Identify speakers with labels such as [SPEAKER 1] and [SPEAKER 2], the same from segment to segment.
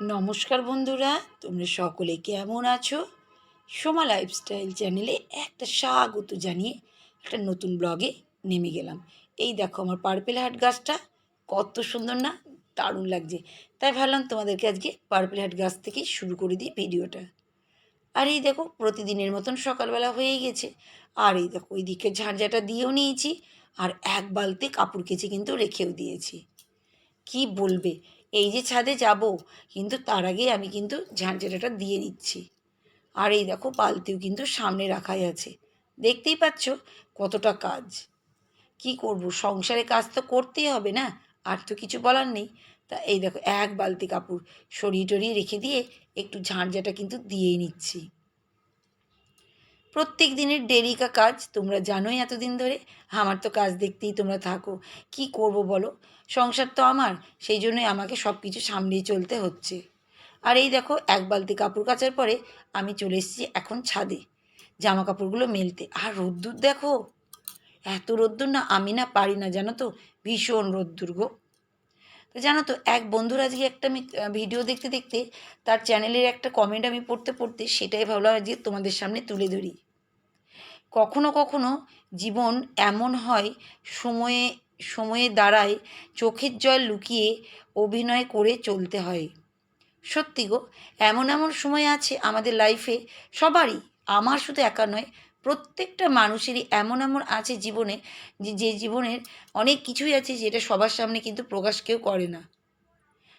[SPEAKER 1] নমস্কার বন্ধুরা, তোমরা সকলে কেমন আছো? সোমা লাইফস্টাইল চ্যানেলে একটা স্বাগত জানিয়ে একটা নতুন ব্লগে নেমে গেলাম। এই দেখো আমার পার্পেল হাট গাছটা, কত সুন্দর না? দারুণ লাগছে। তাই ভাবলাম তোমাদেরকে আজকে পার্পেল হাট গাছ থেকেই শুরু করে দিই ভিডিওটা। আর এই দেখো, প্রতিদিনের মতন সকালবেলা হয়ে গেছে। আর এই দেখো, ওই দিকে ঝাঁঝাটা দিয়েও নিয়েছি। আর এক বালতি কাপড় কেচে কিন্তু রেখেও দিয়েছি। কি বলবে? এই যে ছাদে যাব, কিন্তু তার আগে আমি কিন্তু ঝাঁঝরাটা দিয়ে নিচ্ছি আর এই দেখো, বালতিও কিন্তু সামনে রাখাই আছে। দেখতেই পাচ্ছ কতটা কাজ। কি করব? সংসারে কাজ তো করতেই হবে না, আর তো কিছু বলার নেই। তা এই দেখো, এক বালতি কাপড় সরিয়ে টরিয়ে রেখে দিয়ে একটু ঝাঁঝাটা কিন্তু দিয়েই নিচ্ছি। প্রত্যেক দিনের ডেরিকা কাজ তোমরা জানোই এতদিন ধরে। আমার তো কাজ দেখতেই তোমরা থাকো। কি করব বলো? সংসার তো আমার, সেই জন্যই আমাকে সব কিছু সামলিয়ে চলতে হচ্ছে। আর এই দেখো, এক বালতি কাপড় কাচার পরে আমি চলে এসেছি এখন ছাদে জামা কাপড়গুলো মেলতে। আর রোদ্দুর দেখো, এত রোদ্দুর না, আমি না পারি না, জানো তো? ভীষণ রোদ্দুর গো। তো জানো তো, এক বন্ধুর আজকে একটা আমি ভিডিও দেখতে দেখতে তার চ্যানেলের একটা কমেন্ট আমি পড়তে পড়তে সেটাই ভাবলাম যে তোমাদের সামনে তুলে ধরি। কখনো কখনো জীবন এমন হয়, সময়ে সময়ে দাঁড়ায় চোখের জল লুকিয়ে অভিনয় করে চলতে হয়। সত্যি গো, এমন এমন সময় আছে আমাদের লাইফে সবারই, আমার শুধু একা নয়, প্রত্যেকটা মানুষেরই এমন এমন আছে জীবনে, যে যে জীবনের অনেক কিছুই আছে যেটা সবার সামনে কিন্তু প্রকাশ কেউ করে না।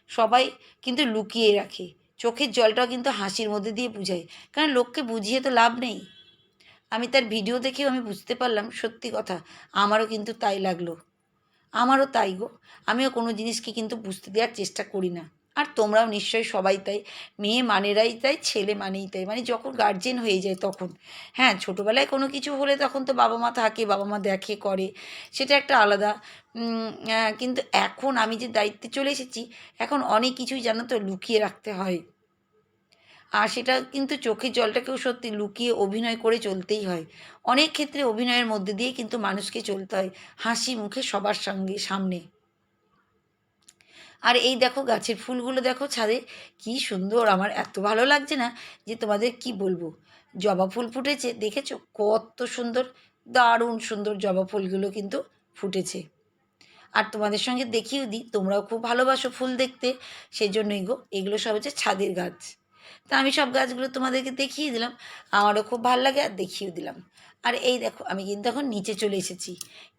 [SPEAKER 1] সবাই কিন্তু লুকিয়ে রাখে, চোখের জলটাও কিন্তু হাসির মধ্যে দিয়ে বুঝায়, কারণ লোককে বুঝিয়ে তো লাভ নেই। আমি তার ভিডিও দেখেও আমি বুঝতে পারলাম, সত্যি কথা, আমারও কিন্তু তাই লাগল। আমারও তাই গো। আমিও কোনো জিনিসকে কিন্তু বুঝতে দেওয়ার চেষ্টা করি না। আর তোমরাও নিশ্চয়ই সবাই তাই। মেয়ে মানেরাই তাই, ছেলে মানেই তাই। মানে যখন গার্জেন হয়ে যায় তখন। হ্যাঁ ছোটোবেলায় কোনো কিছু হলে তখন তো বাবা মা থাকে বাবা মা দেখে, করে। সেটা একটা আলাদা। কিন্তু এখন আমি যে দায়িত্বে চলে এসেছি, এখন অনেক কিছুই জানো তো লুকিয়ে রাখতে হয়। আর সেটা কিন্তু চোখের জলটাকেও সত্যি লুকিয়ে অভিনয় করে চলতেই হয়। অনেক ক্ষেত্রে অভিনয়ের মধ্যে দিয়ে কিন্তু মানুষকে চলতে হয় হাসি মুখে সবার সঙ্গে, সামনে। আর এই দেখো গাছের ফুলগুলো দেখো ছাদে, কি সুন্দর! আমার এত ভালো লাগছে না যে তোমাদের কি বলব? জবা ফুল ফুটেছে, দেখেছ? কত সুন্দর, দারুণ সুন্দর জবা ফুলগুলো কিন্তু ফুটেছে। আর তোমাদের সঙ্গে দেখিয়েও দিই, তোমরাও খুব ভালোবাসো ফুল দেখতে সেই জন্যই গো, এগুলো সব হচ্ছে ছাদের গাছ। তা আমি সব গাছগুলো তোমাদেরকে দেখিয়ে দিলাম। আমারও খুব ভালো লাগে আর দেখিয়েও দিলাম। আর এই দেখো, আমি কিন্তু এখন নিচে চলে এসেছি।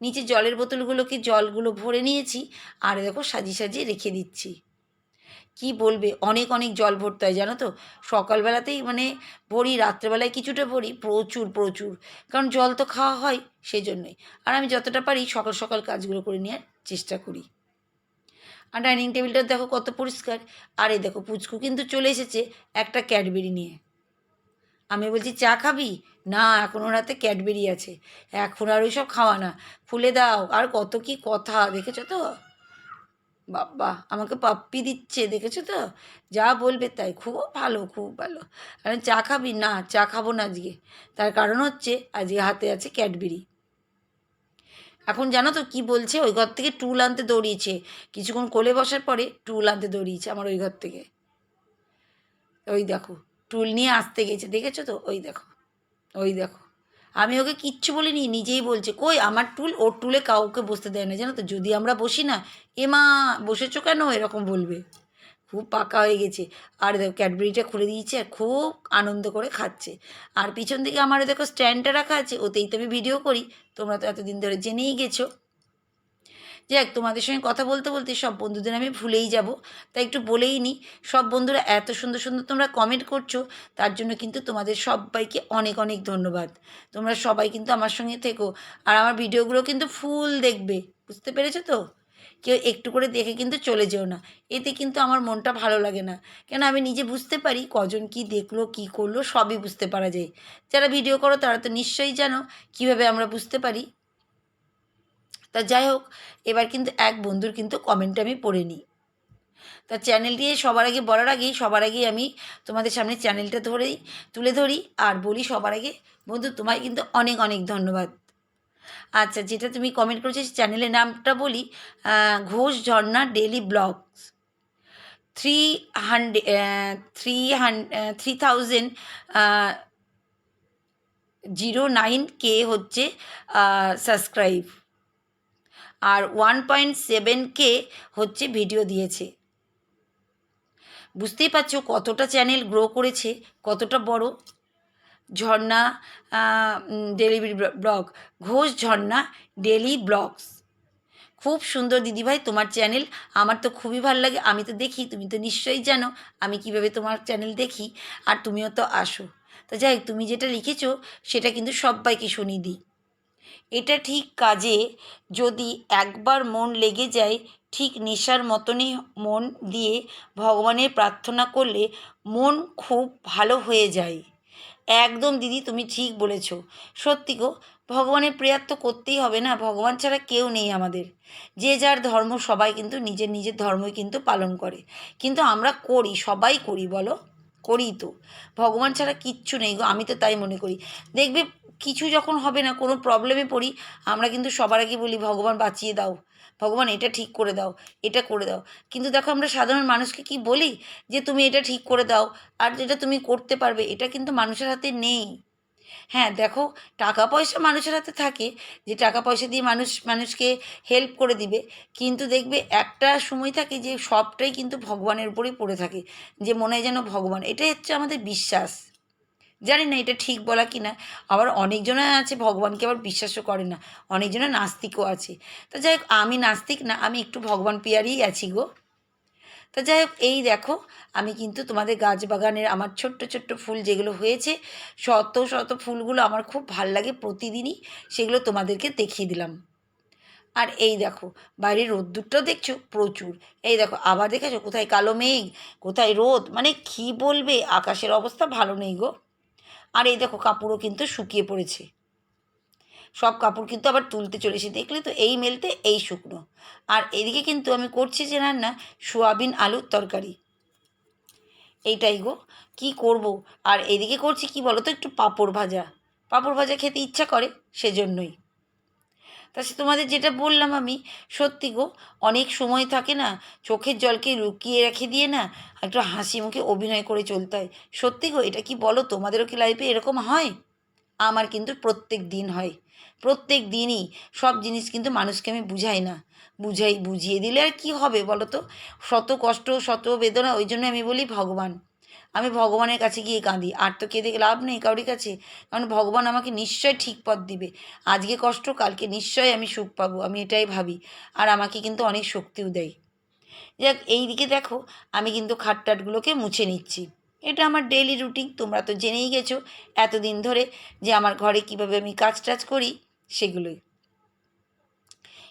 [SPEAKER 1] নিচে জলের বোতলগুলোকে জলগুলো ভরে নিয়েছি আর দেখো সাজিয়ে সাজিয়ে রেখে দিচ্ছি। কি বলবে? অনেক অনেক জল ভরতে হয়, জানো তো? সকালবেলাতেই মানে ভরি, রাত্রেবেলায় কিছুটা ভরি, প্রচুর প্রচুর। কারণ জল তো খাওয়া হয় সেই জন্যই আর আমি যতটা পারি সকাল সকাল কাজগুলো করে নেওয়ার চেষ্টা করি। আর ডাইনিং টেবিলটা দেখো কত পরিষ্কার। আর এই দেখো পুচকু কিন্তু চলে এসেছে একটা ক্যাডবেরি নিয়ে। আমি বলছি, চা খাবি? না, এখন ওর হাতে ক্যাডবেরি আছে। এখন আর ওইসব খাওয়া না। ফুলে দাও। আর কত কি কথা, দেখেছ তো? বাবা, আমাকে পাপ্পি দিচ্ছে, দেখেছ তো? যা বলবে তাই। খুব ভালো খুব ভালো। আর চা খাবি? না, চা খাব না আজকে। তার কারণ হচ্ছে, আজকে হাতে আছে ক্যাডবেরি। এখন জানো তো কি বলছে? ওই ঘর থেকে টুল আনতে দৌড়িয়েছে। কিছুক্ষণ কোলে বসার পরে টুল আনতে দৌড়িয়েছে আমার ওই ঘর থেকে। ওই দেখো, টুল নিয়ে আসতে গেছে, দেখেছ তো? ওই দেখো ওই দেখো। আমি ওকে কিচ্ছু বলিনি, নিজেই বলছে, কই, আমার টুল, ওর টুলে কাউকে বসতে দেয় না। জানো তো, যদি আমরা বসি না, এ মা, বসেছো কেন? এরকম বলবে। খুব পাকা হয়ে গেছে। আর দেখো ক্যাডবেরিটা খুলে দিয়েছে আর খুব আনন্দ করে খাচ্ছে। আর পিছন দিকে আমার দেখো স্ট্যান্ডটা রাখা আছে, ওতেই তো আমি ভিডিও করি। তোমরা তো এতদিন ধরে জেনেই গেছো। যাক, তোমাদের সঙ্গে কথা বলতে বলতে সব বন্ধুদের আমি ভুলেই যাব, তাই একটু বলেই নিই সব বন্ধুরা এত সুন্দর সুন্দর তোমরা কমেন্ট করছ, তার জন্য কিন্তু তোমাদের সবাইকে অনেক অনেক ধন্যবাদ। তোমরা সবাই কিন্তু আমার সঙ্গে থেকো, আর আমার ভিডিওগুলো কিন্তু ফুল দেখবে, বুঝতে পেরেছ তো? কেউ একটু করে দেখে কিন্তু চলে যেও না। এতে কিন্তু আমার মনটা ভালো লাগে না। কেন আমি নিজে বুঝতে পারি কজন কি দেখল, কি করল, সবই বুঝতে পারা যায়। যারা ভিডিও করো তারা তো নিশ্চয়ই জানো কীভাবে আমরা বুঝতে পারি। তা যাই হোক, এবার কিন্তু এক বন্ধুর কিন্তু কমেন্ট আমি পড়ে নিই। তা চ্যানেলটি সবার আগে বলার আগেই, সবার আগেই আমি তোমাদের সামনে চ্যানেলটা ধরেই, তুলে ধরি। আর বলি সবার আগে, বন্ধু তোমায় কিন্তু অনেক অনেক ধন্যবাদ। আচ্ছা যেটা তুমি কমেন্ট করেছ চ্যানেলের নামটা বলি Ghosh Jharna daily blogs three hundred three হান three thousand zero nine K হচ্ছে সাবস্ক্রাইব আর ওয়ান পয়েন্ট সেভেন কে হচ্ছে ভিডিও দিয়েছে। বুঝতেই পারছ কতটা চ্যানেল গ্রো করেছে, কতটা বড়? Jharna delivery blog Ghosh Jharna daily blogs খুব সুন্দর দিদিভাই তোমার চ্যানেল আমার তো খুবই ভালো লাগে, আমি তো দেখি, তুমি তো নিশ্চয়ই জানো আমি কীভাবে তোমার চ্যানেল দেখি, আর তুমিও তো আসো। তো যাই তুমি যেটা লিখেছো সেটা কিন্তু সবাইকে শুনিয়ে দিই। এটা ঠিক কাজে যদি একবার মন লেগে যায়, ঠিক নেশার মতনই মন দিয়ে ভগবানের প্রার্থনা করলে মন খুব ভালো হয়ে যায়। একদম দিদি তুমি ঠিক বলেছ। সত্যি গো, ভগবানের প্রেয়ার তো করতেই হবে না, ভগবান ছাড়া কেউ নেই আমাদের। যে যার ধর্ম সবাই কিন্তু নিজের নিজের ধর্মই কিন্তু পালন করে। কিন্তু আমরা করি, সবাই করি বলো, করি তো। ভগবান ছাড়া কিচ্ছু নেই গো, আমি তো তাই মনে করি। দেখবে কিছু যখন হবে না, কোনো প্রবলেমে পড়ি, আমরা কিন্তু সবার আগে বলি, ভগবান, বাঁচিয়ে দাও। ভগবান, এটা ঠিক করে দাও, এটা করে দাও। কিন্তু দেখো, আমরা সাধারণ মানুষকে কি বলি? যে, তুমি এটা ঠিক করে দাও, আর যেটা তুমি করতে পারবে, এটা কিন্তু মানুষের হাতে নেই। হ্যাঁ দেখো, টাকা পয়সা মানুষের হাতে থাকে, যে, টাকা পয়সা দিয়ে মানুষ, মানুষকে হেল্প করে দিবে, কিন্তু দেখবে, একটা সময় থাকে যে, সবটাই কিন্তু ভগবানের উপরেই পড়ে থাকে, যে, মনে হয় যেন ভগবান, এটাই হচ্ছে আমাদের বিশ্বাস। জানি না এটা ঠিক বলা কি না আবার অনেকজনে আছে ভগবানকে আবার বিশ্বাসও করে না। অনেকজনে নাস্তিকও আছে। তো যাই হোক, আমি নাস্তিক না, আমি একটু ভগবান পিয়ারই আছি গো। তো যাই হোক, এই দেখো, আমি কিন্তু তোমাদের গাছ বাগানের আমার ছোট্ট ছোট্ট ফুল যেগুলো হয়েছে, শত শত ফুলগুলো আমার খুব ভালো লাগে প্রতিদিনই, সেগুলো তোমাদেরকে দেখিয়ে দিলাম। আর এই দেখো, বাইরের রোদ্দুরটাও দেখছ? প্রচুর। এই দেখো, আবার দেখেছ? কোথায় কালো মেঘ, কোথায় রোদ? মানে কী বলবে? আকাশের অবস্থা ভালো নেই গো। আর এই দেখো কাপড়ও কিন্তু শুকিয়ে পড়েছে। সব কাপড় কিন্তু আবার তুলতে চলেছে। দেখলে তো এই মেলতে এই শুকনো। আর এদিকে কিন্তু আমি করছি যে রান্না সোয়াবিন আলুর তরকারি। এইটাই গো, কি করব? আর এদিকে করছি কি বলো তো একটু পাঁপড় ভাজা। পাঁপড় ভাজা খেতে ইচ্ছা করে, সেজন্যই। তা সে তোমাদের যেটা বললাম আমি, সত্যি গো, অনেক সময় থাকে না, চোখের জলকে লুকিয়ে রেখে দিয়ে না একটু হাসি মুখে অভিনয় করে চলতে হয়। সত্যি গো, এটা কি বলো তোমাদেরও কি লাইফে এরকম হয়? আমার কিন্তু প্রত্যেক দিন হয়। প্রত্যেক দিনই সব জিনিস কিন্তু মানুষকে আমি বুঝাই না। বুঝাই, বুঝিয়ে দিলে আর কি হবে বলো তো? শত কষ্ট, শত বেদনা, ওই জন্য আমি বলি ভগবান। আমি ভগবানের কাছে গিয়ে কাঁদি। আর তো কেঁদে লাভ নেই কাউরির কাছে। কারণ ভগবান আমাকে নিশ্চয় ঠিক পথ দিবে। আজকে কষ্ট, কালকে নিশ্চয় আমি সুখ পাবো, আমি এটাই ভাবি। আর আমাকে কিন্তু অনেক শক্তিও দেয়। যাক এই দিকে দেখো, আমি কিন্তু খাটটাটগুলোকে মুছে নিচ্ছি। এটা আমার ডেইলি রুটিন তোমরা তো জেনেই গেছো। এতদিন ধরে যে আমার ঘরে কীভাবে আমি কাজ টাজ করি, সেগুলোই।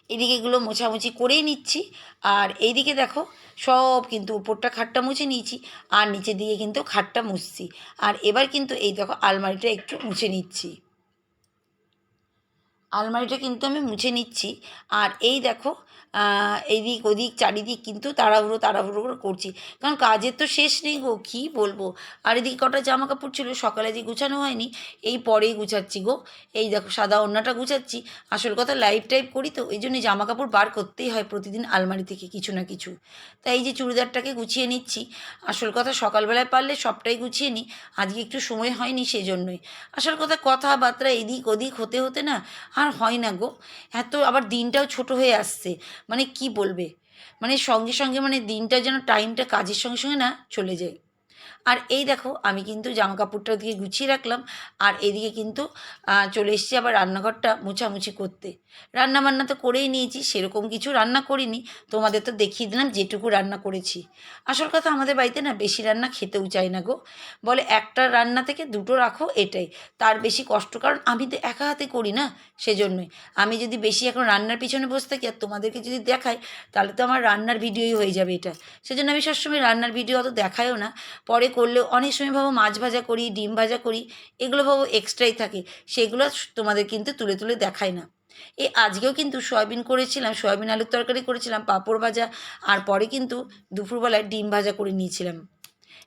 [SPEAKER 1] এদিকে এগুলো মোছামুছি করেই নিচ্ছি। আর এইদিকে দেখো, সব কিন্তু উপরটা খাটটা মুছে নিয়েছি, আর নিচের দিকে কিন্তু খাটটা মুছছি। আর এবার কিন্তু এই দেখো আলমারিটা একটু মুছে নিচ্ছি। আলমারিটা কিন্তু আমি মুছে নিচ্ছি। আর এই দেখো এদিক ওদিক চারিদিক কিন্তু তাড়াহুড়ো তাড়াহুড়ো করে করছি। কারণ কাজের তো শেষ নেই গো, কী বলব? আর এদিকে কটা জামা কাপড় ছিল, সকালে যে গুছানো হয়নি, এই পরেই গুছাচ্ছি গো। এই দেখো, সাদা ওড়নাটা গুছাচ্ছি। আসল কথা লাইভ টাইপ করি তো, এই জন্যই জামা কাপড় বার করতেই হয় প্রতিদিন আলমারি থেকে কিছু না কিছু। তাই এই যে চুড়িদারটাকে গুছিয়ে নিচ্ছি। আসল কথা সকালবেলায় পারলে সবটাই গুছিয়ে নিই আজকে একটু সময় হয়নি সেজন্যই। আসল কথা কথাবার্তা এদিক ওদিক হতে হতে না হয় না গো। এত আবার দিনটাও ছোট হয়ে আসছে। মানে কি বলবে? মানে সঙ্গে সঙ্গে মানে দিনটা যেন টাইমটা কাজের সঙ্গে সঙ্গে না চলে যায়। আর এই দেখো, আমি কিন্তু জামা কাপড়টা দিকে গুছিয়ে রাখলাম। আর এদিকে কিন্তু চলে এসেছি আবার রান্নাঘরটা মুছামুছি করতে। রান্না বান্না তো করেই নিয়েছি, সেরকম কিছু রান্না করিনি। তোমাদের তো দেখিয়ে দিলাম যেটুকু রান্না করেছি। আসল কথা আমাদের বাড়িতে না বেশি রান্না খেতেও চায় না গো। বলে একটা রান্না থেকে দুটো রাখো এটাই। তার বেশি কষ্ট, কারণ আমি তো একা হাতে করি না সেজন্যই। আমি যদি বেশি এখন রান্নার পিছনে বসে থাকি আর তোমাদেরকে যদি দেখাই, তাহলে তো আমার রান্নার ভিডিওই হয়ে যাবে এটা। সেজন্য আমি সবসময় রান্নার ভিডিও অত দেখায়ও না। পরে করলেও অনেক সময় ভাবো মাছ ভাজা করি, ডিম ভাজা করি, এগুলো ভাবো এক্সট্রাই থাকে। সেগুলো তোমাদের কিন্তু তুলে তুলে দেখায় না। এই আজকেও কিন্তু সয়াবিন করেছিলাম, সয়াবিন আলুর তরকারি করেছিলাম, পাঁপড় ভাজা, আর পরে কিন্তু দুপুরবেলায় ডিম ভাজা করে নিয়েছিলাম।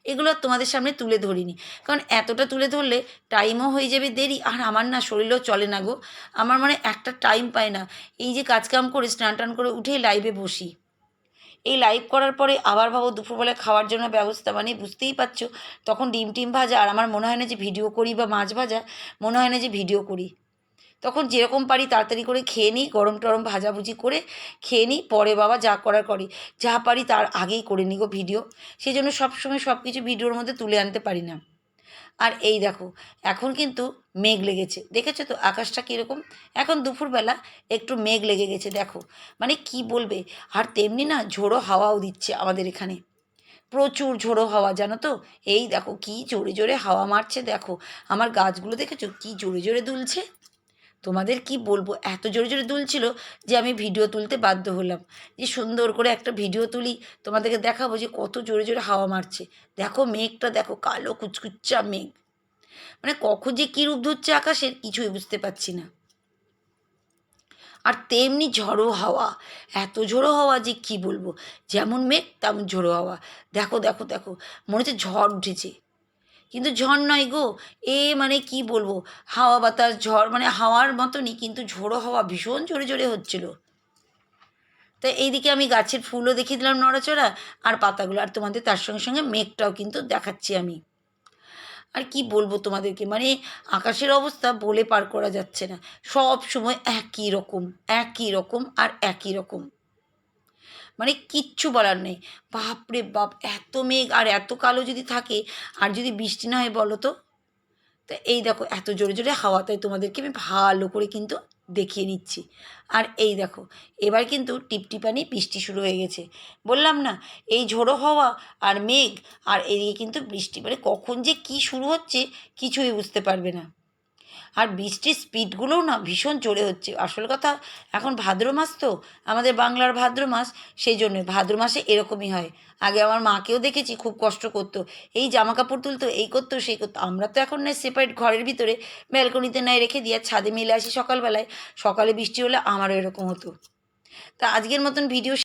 [SPEAKER 1] এগুলো তোমাদের সামনে তুলে ধরিনি। কারণ এতটা তুলে ধরলে টাইমও হয়ে যাবে দেরি, আর আমার না শরীরও চলে না গো। আমার মানে একটা টাইম পায় না। এই যে কাজকাম করে স্নান টান করে উঠেই লাইভে বসি। এই লাইভ করার পরে আবার ভাবো দুপুরবেলায় খাওয়ার জন্য ব্যবস্থা মানে বুঝতেই পারছ। তখন ডিম টিম ভাজা আর আমার মনে হয় না যে ভিডিও করি বা মাছ ভাজা, মনে হয় না যে ভিডিও করি। তখন যেরকম পারি তাড়াতাড়ি করে খেয়ে নিই, গরম টরম ভাজাভুজি করে খেয়ে নিই, পরে বাবা যা করার করি। যা পারি তার আগেই করে নিই গো ভিডিও সেই জন্য সবসময় সব কিছু ভিডিওর মধ্যে তুলে আনতে পারি না। আর এই দেখো, এখন কিন্তু মেঘ লেগেছে। দেখেছ তো আকাশটা কীরকম? এখন দুপুরবেলা একটু মেঘ লেগে গেছে, দেখো। মানে কি বলবে? আর তেমনি না ঝোড়ো হাওয়াও দিচ্ছে আমাদের এখানে। প্রচুর ঝোড়ো হাওয়া, জানো তো? এই দেখো কি জোরে জোরে হাওয়া মারছে, দেখো। আমার গাছগুলো দেখেছ কি জোরে জোরে দুলছে? তোমাদের কি বলব? এত জোরে জোরে দুলছিল যে আমি ভিডিও তুলতে বাধ্য হলাম। যে সুন্দর করে একটা ভিডিও তুলি, তোমাদেরকে দেখাবো যে কত জোরে জোরে হাওয়া মারছে। দেখো মেঘটা, দেখো কালো কুচকুচ্চা মেঘ। মানে কখন যে কী রূপ ধরছে আকাশের কিছুই বুঝতে পারছি না। আর তেমনি ঝড়ো হাওয়া। এত ঝোড়ো হাওয়া যে কি বলব? যেমন মেঘ, তেমন ঝোড়ো হাওয়া। দেখো দেখো দেখো। মনে হচ্ছে ঝড় উঠেছে। কিন্তু ঝড় নয় গো। এ মানে কি বলব? হাওয়া বাতাস, ঝড় মানে হাওয়ার মতনই কিন্তু ঝোড়ো হাওয়া ভীষণ জোরে জোরে হচ্ছিল। তো এইদিকে আমি গাছের ফুলও দেখিয়ে দিলাম নড়াচড়া আর পাতাগুলো। আর তোমাদের তার সঙ্গে সঙ্গে মেঘটাও কিন্তু দেখাচ্ছি আমি। আর কি বলব তোমাদেরকে? মানে আকাশের অবস্থা বলে পার করা যাচ্ছে না। সব সময় একই রকম একই রকম আর একই রকম। মানে কিচ্ছু বলার নেই। বাপরে বাপ, এত মেঘ আর এত কালো যদি থাকে, আর যদি বৃষ্টি না হয় বলো তো? তা এই দেখো, এত জোরে জোরে হাওয়া, তাই তোমাদেরকে আমি ভালো করে কিন্তু দেখিয়ে নিচ্ছি। আর এই দেখো, এবার কিন্তু টিপটিপানি বৃষ্টি শুরু হয়ে গেছে। বললাম না, এই ঝোড়ো হাওয়া আর মেঘ, আর এদিকে কিন্তু বৃষ্টি মানে কখন যে কি শুরু হচ্ছে, কিছুই বুঝতে পারবে না। আর বৃষ্টির স্পিডগুলোও না ভীষণ জোরে হচ্ছে। আসল কথা, এখন ভাদ্র মাস তো, আমাদের বাংলার ভাদ্র মাস, সেই জন্য ভাদ্র মাসে এরকমই হয়। আগে আমার মাকেও দেখেছি, খুব কষ্ট করতো। এই জামা কাপড় তুলতো, এই করতো, সেই করতো। আমরা তো এখন নয় সেপারেট ঘরের ভিতরে ব্যালকনিতে নয় রেখে দিয়ে ছাদে মেলে আসি সকালবেলায়। সকালে বৃষ্টি হলে আমারও এরকম হতো। তা আজকের মতন ভিডিও